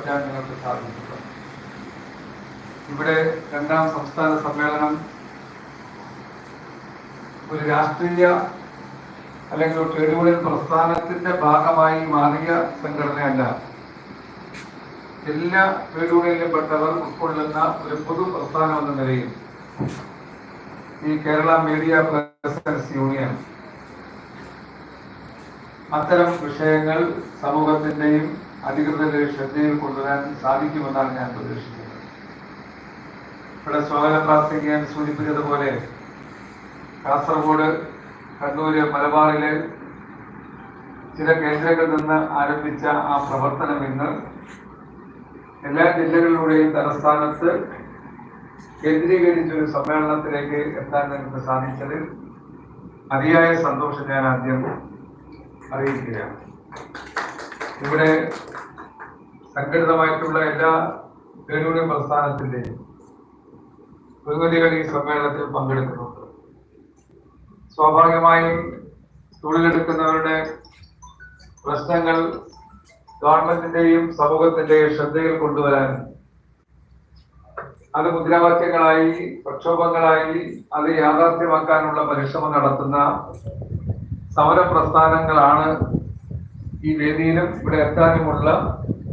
പറ്റാൻ നിങ്ങൾക്ക് സാധിക്കുക ഇവിടെ രണ്ടാം സംസ്ഥാന സമ്മേളനം ഒരു രാഷ്ട്രീയ അല്ലെങ്കിൽ ഒരു ട്രേഡ് പ്രസ്ഥാനത്തിന്റെ ഭാഗമായി മാറിയ സംഘടനയല്ല. എല്ലാ ട്രേഡ് യൂണിയനിലും പെട്ടവർ ഉൾക്കൊള്ളുന്ന ഒരു പൊതു പ്രസ്ഥാനം എന്ന നിലയിൽ ഈ കേരള മീഡിയ പ്രസൻസ് യൂണിയൻ അത്തരം വിഷയങ്ങൾ സമൂഹത്തിന്റെയും അധികൃതരുടെ ശ്രദ്ധയിൽ കൊണ്ടുവരാൻ സാധിക്കുമെന്നാണ് ഞാൻ പ്രതീക്ഷിക്കുന്നത്. ഇവിടെ സ്വാഗത പ്രാർത്ഥിക്കാൻ സൂചിപ്പിച്ചതുപോലെ കാസർഗോഡ് കണ്ണൂര് മലബാറിലെ ചില കേന്ദ്രങ്ങളിൽ നിന്ന് ആരംഭിച്ച ആ പ്രവർത്തനം ഇന്ന് എല്ലാ ജില്ലകളിലൂടെയും തലസ്ഥാനത്ത് കേന്ദ്രീകരിച്ച ഒരു സമ്മേളനത്തിലേക്ക് എത്താൻ നിങ്ങൾക്ക് സാധിച്ചതിൽ അതിയായ സന്തോഷം ഞാൻ ആദ്യം അറിയിക്കുകയാണ്. ഇവിടെ സംഘടിതമായിട്ടുള്ള എല്ലാ യൂണിയൻ പ്രസ്ഥാനത്തിന്റെയും പ്രതിനിധികൾ ഈ സമ്മേളനത്തിൽ പങ്കെടുക്കുന്നുണ്ട്. സ്വാഭാവികമായും തൊഴിലെടുക്കുന്നവരുടെ പ്രശ്നങ്ങൾ ഗവൺമെന്റിന്റെയും സമൂഹത്തിന്റെയും ശ്രദ്ധയിൽ കൊണ്ടുവരാൻ അത് മുദ്രാവാക്യങ്ങളായി പ്രക്ഷോഭങ്ങളായി അത് യാഥാർത്ഥ്യമാക്കാനുള്ള പരിശ്രമം നടത്തുന്ന സമര പ്രസ്ഥാനങ്ങളാണ് ഈ വേദിയിലും ഇവിടെ എത്താനുമുള്ള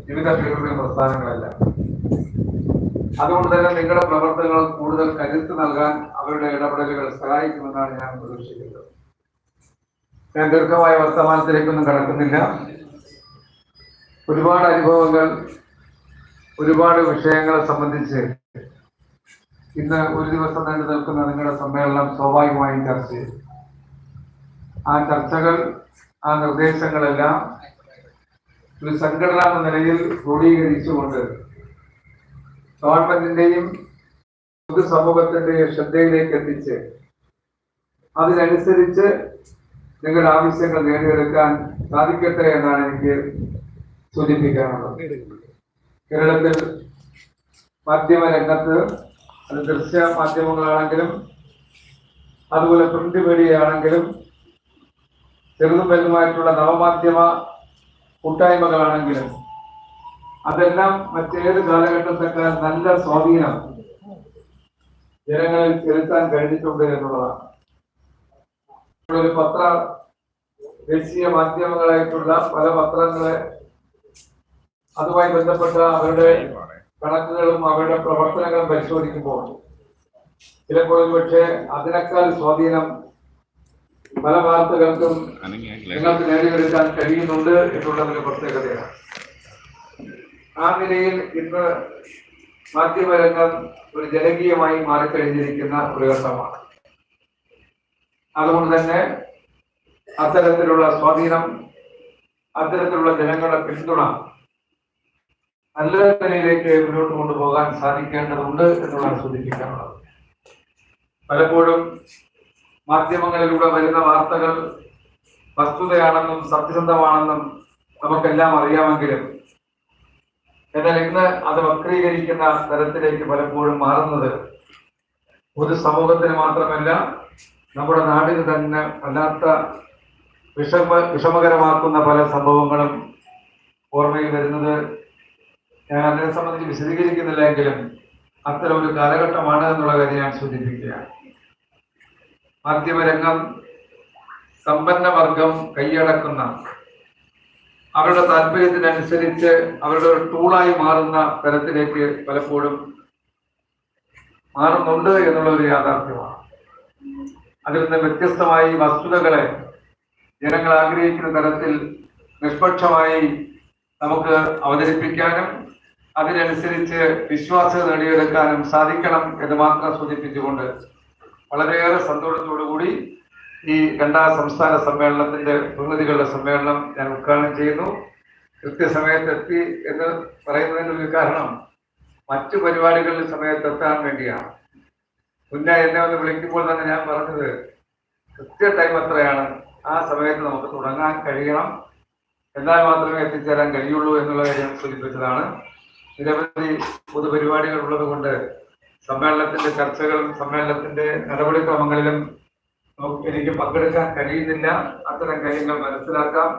വിവിധ പേരുടെ പ്രസ്ഥാനങ്ങളെല്ലാം. അതുകൊണ്ട് തന്നെ നിങ്ങളുടെ പ്രവർത്തനങ്ങൾ കൂടുതൽ കരുത്ത് നൽകാൻ അവരുടെ ഇടപെടലുകൾ സഹായിക്കുമെന്നാണ് ഞാൻ പ്രതീക്ഷിക്കുന്നത്. ഞാൻ ദീർഘമായ വർത്തമാനത്തിലേക്കൊന്നും കടക്കുന്നില്ല. ഒരുപാട് അനുഭവങ്ങൾ ഒരുപാട് വിഷയങ്ങളെ സംബന്ധിച്ച് ഇന്ന് ഒരു ദിവസം നീണ്ടു നിൽക്കുന്ന നിങ്ങളുടെ സമ്മേളനം സ്വാഭാവികമായും ചർച്ച ചെയ്തു ആ ചർച്ചകൾ ആ നിർദ്ദേശങ്ങളെല്ലാം ഒരു സംഘടന എന്ന നിലയിൽ ക്രോഡീകരിച്ചുകൊണ്ട് ഗവൺമെന്റിന്റെയും പൊതുസമൂഹത്തിന്റെയും ശ്രദ്ധയിലേക്ക് എത്തിച്ച് അതിനനുസരിച്ച് നിങ്ങളുടെ ആവശ്യങ്ങൾ നേടിയെടുക്കാൻ സാധിക്കട്ടെ എന്നാണ് എനിക്ക് സൂചിപ്പിക്കാനുള്ളത്. കേരളത്തിൽ മാധ്യമ രംഗത്ത് അത് ദൃശ്യ മാധ്യമങ്ങളാണെങ്കിലും അതുപോലെ പ്രിന്റ് മീഡിയ ആണെങ്കിലും ചെറുതും വലുതുമായിട്ടുള്ള നവമാധ്യമ കൂട്ടായ്മകളാണെങ്കിലും അതെല്ലാം മറ്റേത് കാലഘട്ടത്തെക്കാൾ നല്ല സ്വാധീനം ജനങ്ങളിൽ ചെലുത്താൻ കഴിഞ്ഞിട്ടുണ്ട് എന്നുള്ളതാണ്. ഒരു പത്ര ദേശീയ മാധ്യമങ്ങളായിട്ടുള്ള പല പത്രങ്ങളെ അതുമായി ബന്ധപ്പെട്ട അവരുടെ കണക്കുകളും അവരുടെ പ്രവർത്തനങ്ങളും പരിശോധിക്കുമ്പോൾ ചിലപ്പോൾ പക്ഷേ അതിനേക്കാൾ സ്വാധീനം പല വാർത്തകൾക്കും നിങ്ങൾക്ക് നേടിയെടുക്കാൻ കഴിയുന്നുണ്ട് എന്നുള്ളതിന്റെ പ്രത്യേകതയാണ്. ആ നിലയിൽ ഇന്ന് മാധ്യമരംഗം ഒരു ജനകീയമായി മാറിക്കഴിഞ്ഞിരിക്കുന്ന ഒരു ഘട്ടമാണ്. അതുകൊണ്ട് തന്നെ അത്തരത്തിലുള്ള സ്വാധീനം അത്തരത്തിലുള്ള ജനങ്ങളുടെ പിന്തുണ നല്ല നിലയിലേക്ക് മുന്നോട്ട് കൊണ്ടുപോകാൻ സാധിക്കേണ്ടതുണ്ട് എന്നുള്ളതാണ് സൂചിപ്പിക്കാനുള്ളത്. പലപ്പോഴും മാധ്യമങ്ങളിലൂടെ വരുന്ന വാർത്തകൾ വസ്തുതയാണെന്നും സത്യസന്ധമാണെന്നും നമുക്കെല്ലാം അറിയാമെങ്കിലും എന്നാൽ ഇന്ന് അത് വക്രീകരിക്കുന്ന തരത്തിലേക്ക് പലപ്പോഴും മാറുന്നത് ഒരു പൊതുസമൂഹത്തിന് മാത്രമല്ല നമ്മുടെ നാടിന് തന്നെ വല്ലാത്ത വിഷമ വിഷമകരമാക്കുന്ന പല സംഭവങ്ങളും ഓർമ്മയിൽ വരുന്നത്. ഞാൻ അതിനെ സംബന്ധിച്ച് വിശദീകരിക്കുന്നില്ല എങ്കിലും അത്തരം ഒരു കാലഘട്ടമാണ് എന്നുള്ള കാര്യം ഞാൻ സൂചിപ്പിക്കുകയാണ്. മാധ്യമരംഗം സമ്പന്ന വർഗം കൈയടക്കുന്ന അവരുടെ താല്പര്യത്തിനനുസരിച്ച് അവരുടെ ഒരു ടൂളായി മാറുന്ന തരത്തിലേക്ക് പലപ്പോഴും മാറുന്നുണ്ട് എന്നുള്ള ഒരു യാഥാർത്ഥ്യമാണ്. അതിൽ നിന്ന് വ്യത്യസ്തമായി വസ്തുതകളെ ജനങ്ങൾ ആഗ്രഹിക്കുന്ന തരത്തിൽ നിഷ്പക്ഷമായി നമുക്ക് അവതരിപ്പിക്കാനും അതിനനുസരിച്ച് വിശ്വാസ്യത നേടിയെടുക്കാനും സാധിക്കണം എന്ന് മാത്രം സൂചിപ്പിച്ചുകൊണ്ട് വളരെയേറെ സന്തോഷത്തോടുകൂടി ഈ രണ്ടാം സംസ്ഥാന സമ്മേളനത്തിന്റെ പ്രതിനിധികളുടെ സമ്മേളനം ഞാൻ ഉദ്ഘാടനം ചെയ്യുന്നു. കൃത്യസമയത്ത് എത്തി എന്ന് പറയുന്നതിന് ഒരു കാരണം മറ്റു പരിപാടികളിൽ സമയത്ത് എത്താൻ വേണ്ടിയാണ്. മുന്നേ എന്നെ ഒന്ന് വിളിക്കുമ്പോൾ തന്നെ ഞാൻ പറഞ്ഞത് കൃത്യ ടൈം എത്രയാണ് ആ സമയത്ത് നമുക്ക് തുടങ്ങാൻ കഴിയണം. എന്നാൽ മാത്രമേ എത്തിച്ചേരാൻ കഴിയുള്ളൂ എന്നുള്ള കാര്യം സൂചിപ്പിച്ചതാണ്. നിരവധി പൊതുപരിപാടികൾ ഉള്ളത് കൊണ്ട് സമ്മേളനത്തിന്റെ ചർച്ചകളും സമ്മേളനത്തിന്റെ നടപടിക്രമങ്ങളിലും എനിക്ക് പങ്കെടുക്കാൻ കഴിയുന്നില്ല. അത്തരം കാര്യങ്ങൾ മനസ്സിലാക്കാം.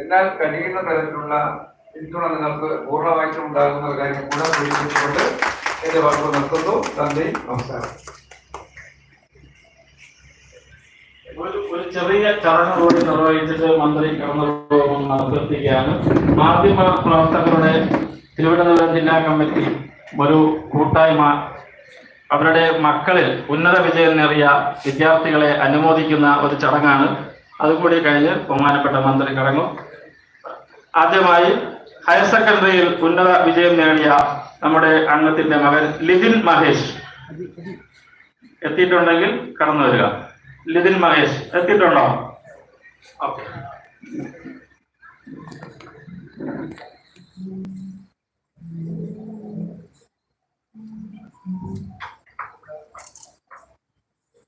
എന്നാൽ കഴിയുന്ന തരത്തിലുള്ള പിന്തുണ നിങ്ങൾക്ക് പൂർണമായിട്ടും ഉണ്ടാകുന്ന ഒരു കാര്യം കൂടെ സൂചിപ്പിച്ചുകൊണ്ട് എന്റെ വാക്കുകൾ നിർത്തുന്നു. നന്ദി. നമസ്കാരം. ഒരു ചെറിയ ചടങ്ങ് കൂടി നിർവഹിച്ചിട്ട് മന്ത്രി കടന്നു അഭ്യർത്ഥിക്കുകയാണ്. മാധ്യമ പ്രവർത്തകരുടെ തിരുവനന്തപുരം ജില്ലാ കമ്മിറ്റി ഒരു കൂട്ടായ്മ അവരുടെ മക്കളിൽ ഉന്നത വിജയം നേറിയ വിദ്യാർത്ഥികളെ അനുമോദിക്കുന്ന ഒരു ചടങ്ങാണ്. അതുകൂടി കഴിഞ്ഞ് ബഹുമാനപ്പെട്ട മന്ത്രി കടങ്ങും. ആദ്യമായി ഹയർ സെക്കൻഡറിയിൽ ഉന്നത വിജയം നേടിയ നമ്മുടെ അംഗത്തിന്റെ മകൻ ലിതിൻ മഹേഷ് എത്തിയിട്ടുണ്ടെങ്കിൽ കടന്നു വരിക. ലിതിൻ മഹേഷ് എത്തിയിട്ടുണ്ടോ? ഓക്കെ.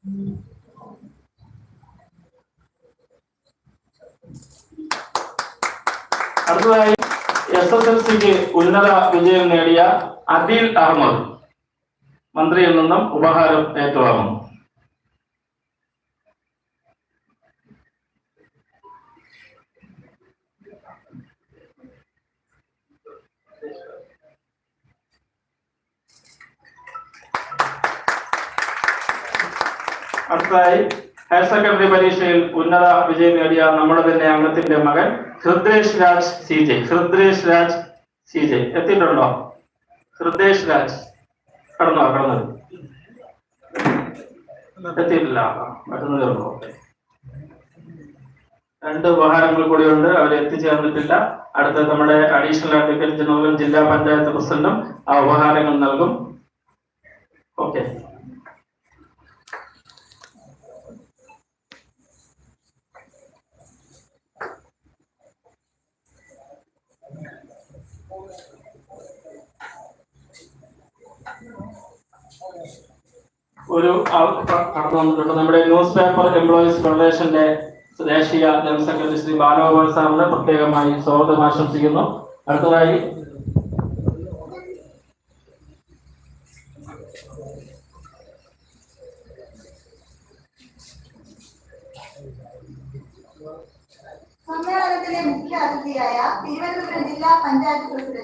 അടുത്തതായി എസ് എസ് എൽ സിക്ക് ഉന്നത വിജയം നേടിയ അദീൽ അഹമ്മദ്. മന്ത്രിയിൽ നിന്നും ഉപഹാരം ഏറ്റുവാങ്ങുന്നു. അടുത്തതായി ഹയർ സെക്കൻഡറി പരീക്ഷയിൽ ഉന്നത വിജയം നേടിയ നമ്മുടെ തന്നെ അംഗത്തിന്റെ മകൻ Hridresh Raj C J. Hridresh Raj C J. എത്തിയിട്ടുണ്ടോ? Hridresh Raj. കടന്നോ കടന്നു. എത്തിയിട്ടില്ല. മറ്റൊന്ന് തീർന്നു? രണ്ട് ഉപഹാരങ്ങൾ കൂടിയുണ്ട്. അവർ എത്തിച്ചേർന്നിട്ടില്ല. അടുത്ത നമ്മുടെ അഡീഷണൽ അഡ്വക്കേറ്റ് ജനറൽ ജില്ലാ പഞ്ചായത്ത് പ്രസിഡന്റും ആ ഉപഹാരങ്ങൾ നൽകും. ഓക്കെ ഒരു കടന്നു വന്നിട്ടുണ്ട്. നമ്മുടെ ന്യൂസ് പേപ്പർ എംപ്ലോയീസ് ഫെഡറേഷന്റെ ദേശീയ ജനറൽ സെക്രട്ടറി ശ്രീ ബാലഗോപാൽ സാറിന് പ്രത്യേകമായി സ്വാഗതം ആശംസിക്കുന്നു. അടുത്തതായി സമ്മേളനത്തിലെ മുഖ്യ അതിഥിയായ തിരുവനന്തപുരം ജില്ലാ പഞ്ചായത്ത് പ്രസിഡന്റ്